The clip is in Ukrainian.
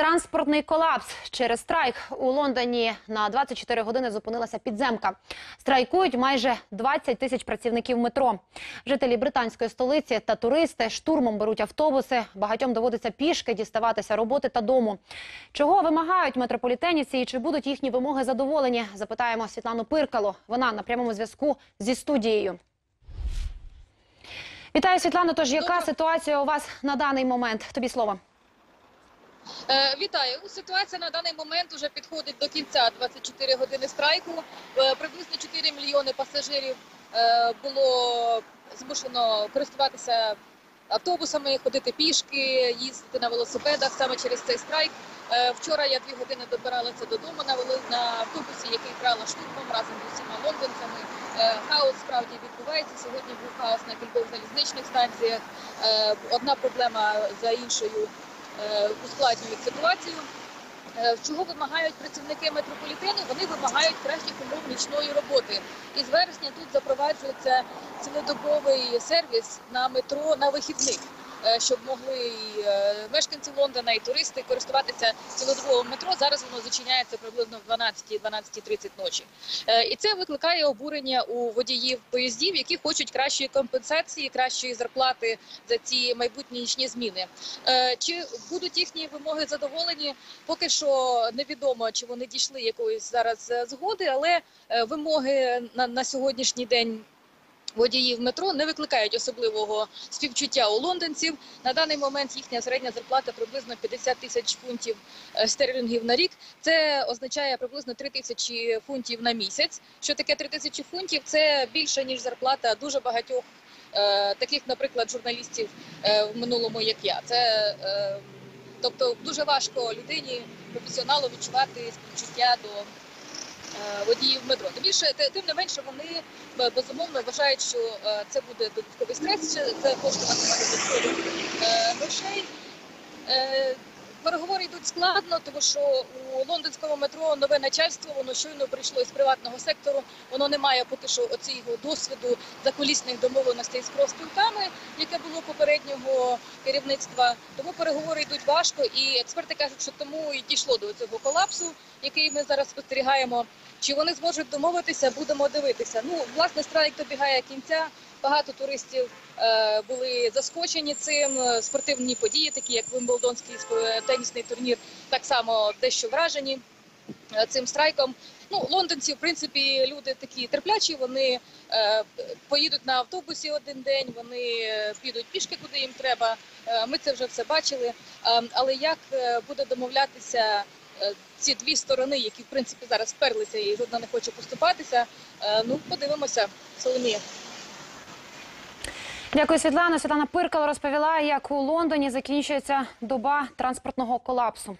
Транспортний колапс через страйк у Лондоні на 24 години зупинилася підземка. Страйкують майже 20 тисяч працівників метро. Жителі британської столиці та туристи штурмом беруть автобуси. Багатьом доводиться пішки діставатися роботи та дому. Чого вимагають метрополітенівці і чи будуть їхні вимоги задоволені? Запитаємо Світлану Пиркало. Вона на прямому зв'язку зі студією. Вітаю, Світлано. Тож яка ситуація у вас на даний момент? Тобі слово. Е, Вітаю. Ситуація на даний момент вже підходить до кінця 24 години страйку. Е, Приблизно 4 мільйони пасажирів е, було змушено користуватися автобусами, ходити пішки, їздити на велосипедах саме через цей страйк. Вчора я дві години добиралася додому на на автобусі, який брала штурмом разом з усіма лондонцями. Хаос справді відбувається. Сьогодні був хаос на кількох залізничних станціях. Одна проблема за іншою ускладнюють ситуацію. Е, Чого вимагають працівники метрополітену? Вони вимагають кращих умов нічної роботи. І з вересня тут запроваджується цілодобовий сервіс на метро на вихідних, е, щоб могли і е, мешканці Лондона і туристи користуватися цілодобовим метро. Зараз воно зачиняється приблизно в 12-12.30 ночі. Е, І це викликає обурення у водіїв поїздів, які хочуть кращої компенсації, кращої зарплати за ці майбутні нічні зміни. Е, Чи будуть їхні вимоги задоволені? Поки що невідомо, чи вони дійшли якоїсь зараз е, згоди, але е, вимоги на, на сьогоднішній день. Водіїв метро не викликають особливого співчуття у лондонців. На даний момент їхня середня зарплата приблизно 50 тисяч фунтів е, стерлінгів на рік. Це означає приблизно 3 тисячі фунтів на місяць. Що таке 3 тисячі фунтів? Це більше ніж зарплата дуже багатьох е, таких, наприклад, журналістів е, в минулому, як я. Це тобто дуже важко людині, професіоналу відчувати співчуття до водіїв метро. Тим більше, тим не менше, вони е, безумовно вважають, що е, це буде додатковий стрес, це коштуватиме додаткових е, грошей. Переговори йдуть складно, тому що у лондонському метро нове начальство, воно щойно прийшло із приватного сектору. Воно не має поки що оцього досвіду закулісних домовленостей з профспілками, яке було попереднього керівництва. Тому переговори йдуть важко, і експерти кажуть, що тому і дійшло до цього колапсу, який ми зараз спостерігаємо. Чи вони зможуть домовитися, будемо дивитися. Ну, власне, страйк добігає кінця. Багато туристів е, були заскочені цим. Е, Спортивні події, такі як Вимблдонський сп- тенісний турнір, так само дещо вражені е, цим страйком. Ну, лондонці, в принципі, люди такі терплячі. Вони е, поїдуть на автобусі один день, вони е, підуть пішки, куди їм треба. Е, ми це вже все бачили. Е, але як е, буде домовлятися е, ці дві сторони, які в принципі зараз вперлися і жодна не хоче поступатися? Е, ну, подивимося, Соломія. Дякую, Світлана. Світлана Пиркало розповіла, як у Лондоні закінчується доба транспортного колапсу.